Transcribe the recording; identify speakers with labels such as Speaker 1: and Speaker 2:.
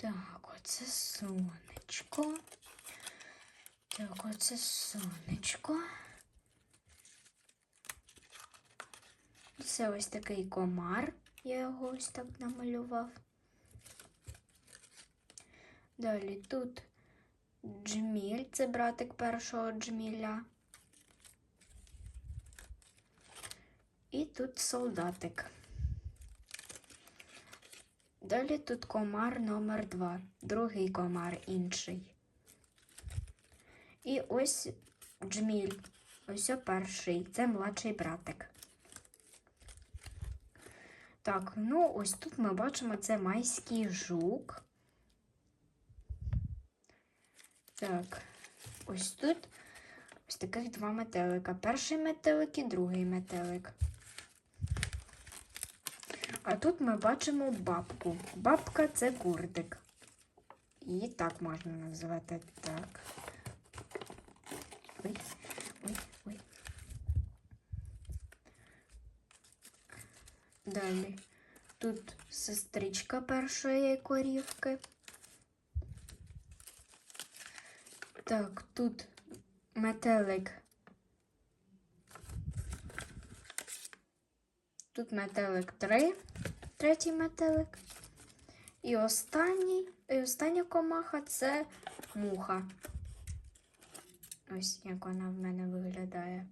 Speaker 1: Так, оце сонечко. Так, оце сонечко. Це ось такий комар. Я його ось так намалював. Далі тут джміль, це братик першого джміля. І тут солдатик. Далі тут комар номер 2 другий комар інший. І ось джміль. Ось перший. Це младший братик. Так, ну ось тут ми бачимо це майський жук. Так, ось тут ось таких два метелика. Перший метелик і другий метелик. А тут ми бачимо бабку. Бабка це курдик. Її так можна назвати так. Ой, ой, ой. Далі. Тут сестричка першої корівки. Так, тут метелик. Тут метелик 3, третій метелик. І останній, і остання комаха це муха. Ось як вона в мене виглядає.